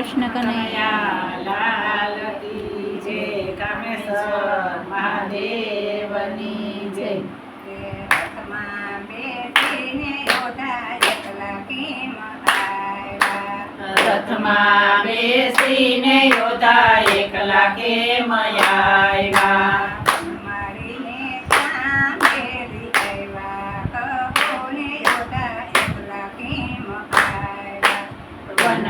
કૃષ્ણ કનૈયા જય કામેશ્વર મહાદેવની જય રથમાં બેસીને યોધા એકલા કે આવ્યા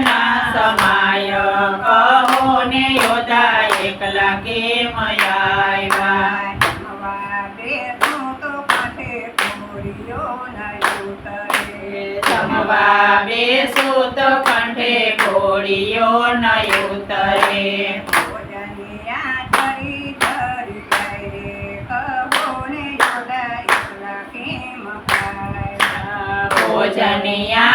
ના સમાય કહો ને યોદા એકલા કેમ આવ્યા સમવા બેસું તો કંઠે કોળીઓ નય ઉતરે ભોજનિયા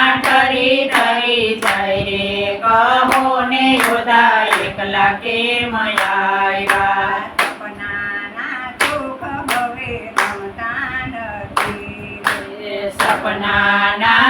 ઉડી જાય રે કહો ને યોદા એકલા કેમ આવ્યા સપનાના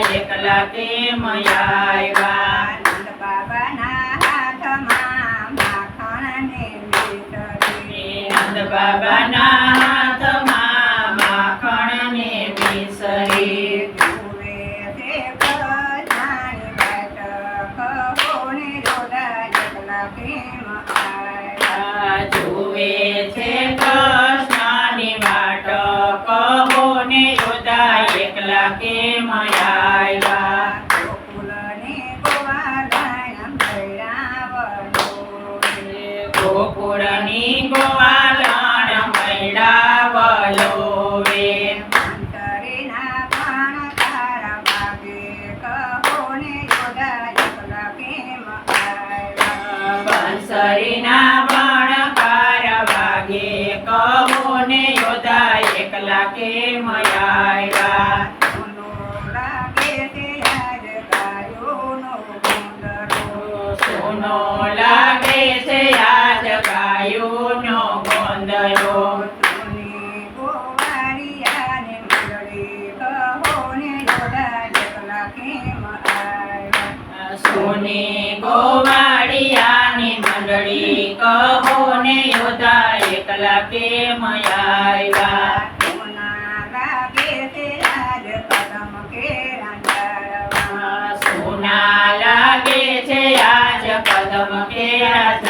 એકલા કેમ આવ્યા બાબાના હાથમાં માખણ ને બાબાના દરિના બણકાર વાગે. કહો ને યોદા એકલા કે મયાયા સોનો લાગે છે આજ ગાયો નો ગોંદલો. સોની ગોવાળિયા આંધળી કહો ને યોધા એકલા કેમ આવ્યા સોના લાગે છે આજ કદમ કે કેરા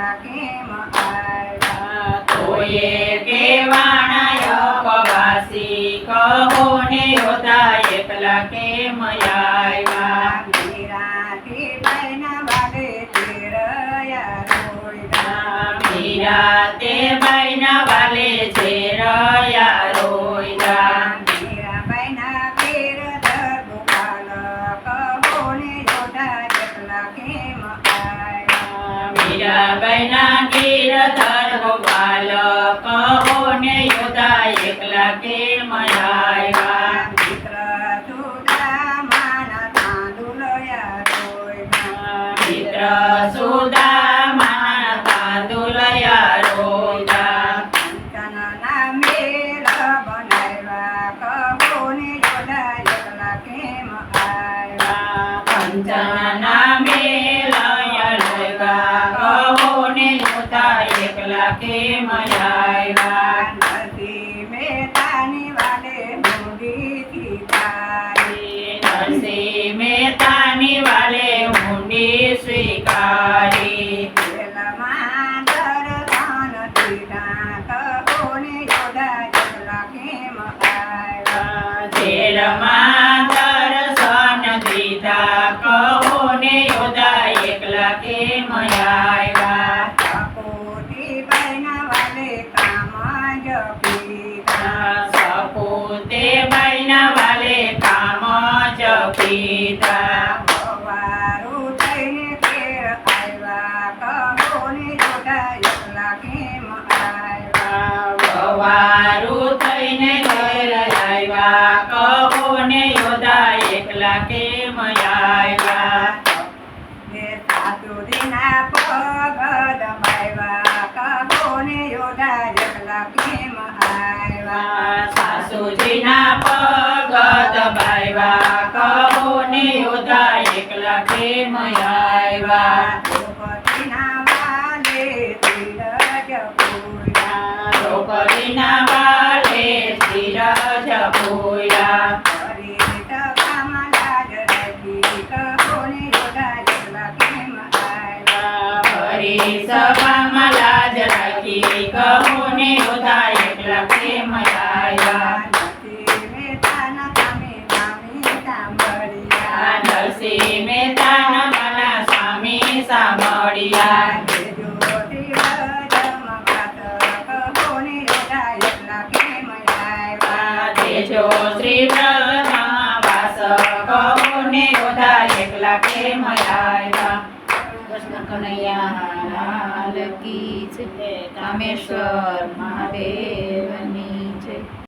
ના કેમ આવ્યા તોએ કેવાણાય પવાસી કહો ને યોતા એકલા કેમ આવ્યા મીરાથી બહેના બાગે તેરયા રોડા મીરા તે ગીરધર ગોપાલ કેમ આવ્યા નરસિંહ મહેતાની વાલે મૂડીથી તારી. નરસિંહ મહેતાની વાલે ઊંડી સ્વીકારી એકલા કેમ આવ્યા ને સાસુજીના પગ દબાવ્યા કહો ને યોધા એકલા કેમ આવ્યા. સાસુજીના પગ દબાવ્યા કહો ને યોધા એકલા કેમ આવ્યા નરસિંહ મહેતાના માના સ્વામી સાંભળ્યા જો શ્રી બ્રહ્મા વાસ કહો ને યોધા એકલા કેમ આવ્યા કૃષ્ણ કનૈયા, લાલ કી છે કામેશ્વર મહાદેવની